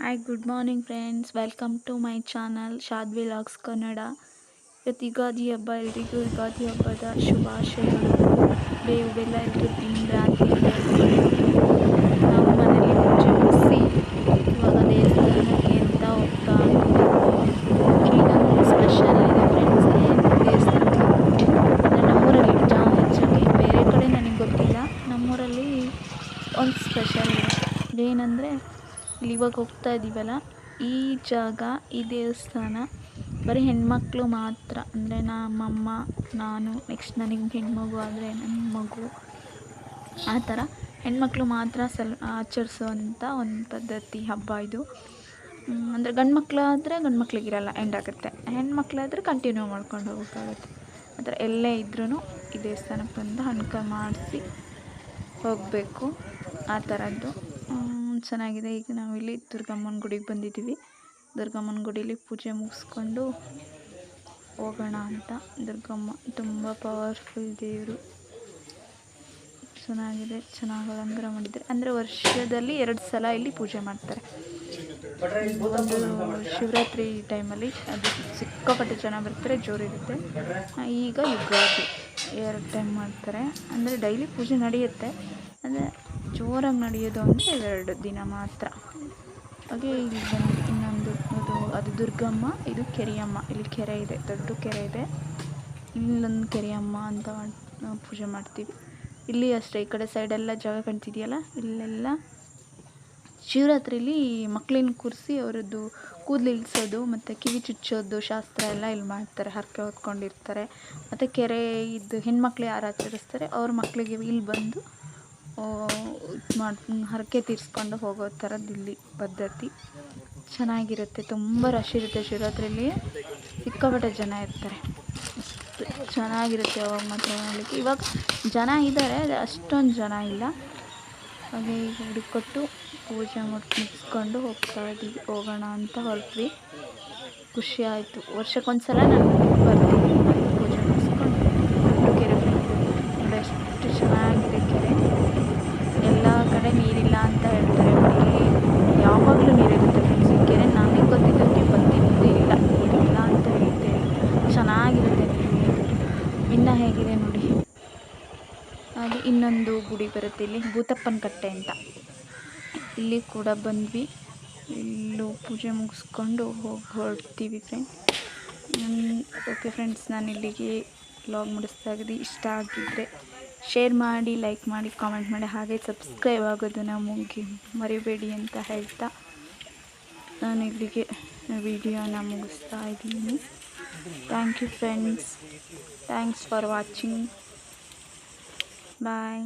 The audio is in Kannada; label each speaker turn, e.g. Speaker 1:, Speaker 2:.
Speaker 1: Hi good morning friends welcome to my channel Shad vlogs Kannada ಇವತ್ತು ಯುಗಾದಿ ಹಬ್ಬ ಎಲ್ರಿಗೂ ಯುಗಾದಿ ಹಬ್ಬದ ಶುಭಾಶಯಗಳು ಬೇವು ಬೆಲ್ಲ ಎಲ್ಲರೂ ಅಂತ ನಾವು ಮನೇಲಿ ಪೂಜೆ ಮುಗಿಸಿ ಇವಾಗ ದೇವಸ್ಥಾನಕ್ಕೆ ಅಂತ ಹೋಗ್ತಾ ಇಲ್ಲೊಂದು ಸ್ಪೆಷಲ್ ಇದೆ ಫ್ರೆಂಡ್ಸ್ ದೇವಸ್ಥಾನ ನಮ್ಮೂರಲ್ಲಿ ಹೆಚ್ಚಾಗಿ ಬೇರೆ ಕಡೆ ನನಗೆ ಗೊತ್ತಿಲ್ಲ ನಮ್ಮೂರಲ್ಲಿ ಒಂದು ಸ್ಪೆಷಲ್ ಇದೆ ಏನಂದರೆ ಇಲ್ಲಿ ಇವಾಗ ಹೋಗ್ತಾ ಇದ್ದೀವಲ್ಲ ಈ ಜಾಗ, ಈ ದೇವಸ್ಥಾನ, ಬರೀ ಹೆಣ್ಮಕ್ಳು ಮಾತ್ರ. ಅಂದರೆ ನಮ್ಮಮ್ಮ, ನಾನು ನೆಕ್ಸ್ಟ್ ನನಗೆ ಹೆಣ್ಮಗು ಆದರೆ ನನ್ನ ಮಗು. ಆ ಥರ. ಹೆಣ್ಮಕ್ಳು ಮಾತ್ರ ಸಲ್ ಆಚರಿಸೋವಂಥ ಒಂದು ಪದ್ಧತಿ, ಹಬ್ಬ ಇದು. ಅಂದರೆ ಗಂಡು ಮಕ್ಕಳಾದರೆ ಗಂಡು ಮಕ್ಳಿಗಿರಲ್ಲ ಎಂಡ್ ಆಗುತ್ತೆ. ಹೆಣ್ಮಕ್ಳಾದರೆ ಕಂಟಿನ್ಯೂ ಮಾಡ್ಕೊಂಡು ಹೋಗೋಕ್ಕಾಗುತ್ತೆ ಆ ಥರ ಎಲ್ಲೇ ಇದ್ರೂ ಈ ದೇವಸ್ಥಾನಕ್ಕೆ ಬಂದು ಹಣ್ಕ ಮಾಡಿಸಿ ಹೋಗಬೇಕು. ಆ ಥರದ್ದು. ಚೆನ್ನಾಗಿದೆ. ಈಗ ನಾವಿಲ್ಲಿ ದುರ್ಗಮ್ಮನ ಗುಡಿಗೆ ಬಂದಿದ್ದೀವಿ. ದುರ್ಗಮ್ಮನ ಗುಡಿಲಿ ಪೂಜೆ ಮುಗಿಸ್ಕೊಂಡು ಹೋಗೋಣ ಅಂತ. ದುರ್ಗಮ್ಮ ತುಂಬ ಪವರ್ಫುಲ್ ದೇವರು. ಚೆನ್ನಾಗಿದೆ. ಚೆನ್ನಾಗಿ ಅಲಂಕಾರ ಮಾಡಿದ್ದಾರೆ. ಅಂದರೆ ವರ್ಷದಲ್ಲಿ ಎರಡು ಸಲ ಇಲ್ಲಿ ಪೂಜೆ ಮಾಡ್ತಾರೆ. ಒಂದು ಶಿವರಾತ್ರಿ ಟೈಮಲ್ಲಿ ಅದು ಸಿಕ್ಕಾಪಟ್ಟೆ ಜನ ಬರ್ತಾರೆ ಜೋರಿರುತ್ತೆ ಈಗ ಯುಗಾದಿ ಎರಡು ಟೈಮ್ ಮಾಡ್ತಾರೆ. ಅಂದರೆ ಡೈಲಿ ಪೂಜೆ ನಡೆಯುತ್ತೆ. ಅಂದರೆ ಜೋರಾಗಿ ನಡೆಯೋದು ಅಂದರೆ ಎರಡು ದಿನ ಮಾತ್ರ. ಹಾಗೆ ಇಲ್ಲಿ ಬಂದು ಇನ್ನೊಂದು ಅದು ಅದು ದುರ್ಗಮ್ಮ, ಇದು ಕೆರೆಯಮ್ಮ. ಇಲ್ಲಿ ಕೆರೆ ಇದೆ, ದೊಡ್ಡ ಕೆರೆ ಇದೆ. ಇಲ್ಲೊಂದು ಕೆರೆಯಮ್ಮ ಅಂತ ಪೂಜೆ ಮಾಡ್ತೀವಿ. ಇಲ್ಲಿ ಅಷ್ಟೇ, ಈ ಕಡೆ ಸೈಡೆಲ್ಲ ಜಾಗ ಕಾಣ್ತಿದೆಯಲ್ಲ, ಇಲ್ಲೆಲ್ಲ ಶಿವರಾತ್ರಿಲಿ ಮಕ್ಕಳನ್ನ ಕೂರಿಸಿ ಅವರದ್ದು ಕೂದಲು ಇಳಿಸೋದು, ಮತ್ತು ಕಿವಿ ಚುಚ್ಚೋದು, ಶಾಸ್ತ್ರ ಎಲ್ಲ ಇಲ್ಲಿ ಮಾಡ್ತಾರೆ, ಹರಕೆ ಹೊತ್ಕೊಂಡಿರ್ತಾರೆ. ಮತ್ತು ಕೆರೆ ಇದು ಹೆಣ್ಮಕ್ಳು ಯಾರು ಆಚರಿಸ್ತಾರೆ ಅವ್ರ ಮಕ್ಕಳಿಗೆ ಇಲ್ಲಿ ಬಂದು ಮಾಡಿ, ಹರಕೆ ತೀರಿಸ್ಕೊಂಡು ಹೋಗೋ ಥರದ್ದು ಇಲ್ಲಿ ಪದ್ಧತಿ. ಚೆನ್ನಾಗಿರುತ್ತೆ, ತುಂಬ ರಶ್ ಇರುತ್ತೆ ಶಿವರಾತ್ರಿಲಿ. ಸಿಕ್ಕಾಪಟ್ಟೆ ಜನ ಇರ್ತಾರೆ. ಚೆನ್ನಾಗಿರುತ್ತೆ ಅವಾಗ ಮಾತ್ರ ನೋಡಲಿಕ್ಕೆ. ಇವಾಗ ಜನ ಇದ್ದಾರೆ ಅಷ್ಟೊಂದು ಜನ ಇಲ್ಲ. ಹಾಗೆ ಈಗ ಹುಡುಕೊಟ್ಟು ಪೂಜೆ ಮಾಡಿ ಮುಗಿಸ್ಕೊಂಡು ಹೋಗ್ತಾ ಇದ್ದೀವಿ ಹೋಗೋಣ ಅಂತ ಹೊರಟ್ವಿ. ಖುಷಿ ಆಯಿತು. ವರ್ಷಕ್ಕೊಂದು ಸಲ ನಾನು ಬರ್ತೀನಿ. ಪೂಜೆ ಮುಗಿಸ್ಕೊಂಡು ಕೆರೆ ನೋಡಿ ಎಷ್ಟು ಚೆನ್ನಾಗಿದೆ ಕೆರೆ ಎಲ್ಲ ಕಡೆ ನೀರಿಲ್ಲ ಅಂತ ಹೇಳ್ತಾರೆ ಇಲ್ಲಿ ಯಾವಾಗಲೂ ನೀರಿರುತ್ತೆ ಫ್ರೆಂಡ್ಸ್ ಈ ಕೆರೆ ನನಗೆ ಗೊತ್ತಿದ್ದಕ್ಕೆ ಬಂದಿದ್ದು ಇಲ್ಲ ನೀರಿಲ್ಲ ಅಂತ ಹೇಳ್ತೇವೆ ಚೆನ್ನಾಗಿರುತ್ತೆ ನೀರು ಇನ್ನು ಹೇಗಿದೆ ನೋಡಿ. ಹಾಗೆ ಇನ್ನೊಂದು ಗುಡಿ ಬರುತ್ತೆ ಇಲ್ಲಿ, ಭೂತಪ್ಪನ ಕಟ್ಟೆ ಅಂತ. ಇಲ್ಲಿ ಕೂಡ ಬಂದ್ವಿ. ಇಲ್ಲೂ ಪೂಜೆ ಮುಗಿಸ್ಕೊಂಡು ಹೋಗಿ ಹೊರಡ್ತೀವಿ ಫ್ರೆಂಡ್ ಓಕೆ ಫ್ರೆಂಡ್ಸ್ ನಾನು ಇಲ್ಲಿಗೆ ವ್ಲಾಗ್ ಮುಡಿಸ್ತಾ ಇದ್ದೀನಿ. ಇಷ್ಟ ಆಗಿದ್ದರೆ ಶೇರ್ ಮಾಡಿ ಲೈಕ್ ಮಾಡಿ ಕಾಮೆಂಟ್ ಮಾಡಿ. ಹಾಗೆ ಸಬ್ಸ್ಕ್ರೈಬ್ ಆಗೋದನ್ನು ಮುಗಿ ಮರಿಬೇಡಿ ಅಂತ ಹೇಳ್ತಾ. ನಾನು ಇಲ್ಲಿಗೆ ವಿಡಿಯೋನ ಮುಗಿಸ್ತಾ ಇದ್ದೀನಿ. Thank you friends thanks for watching bye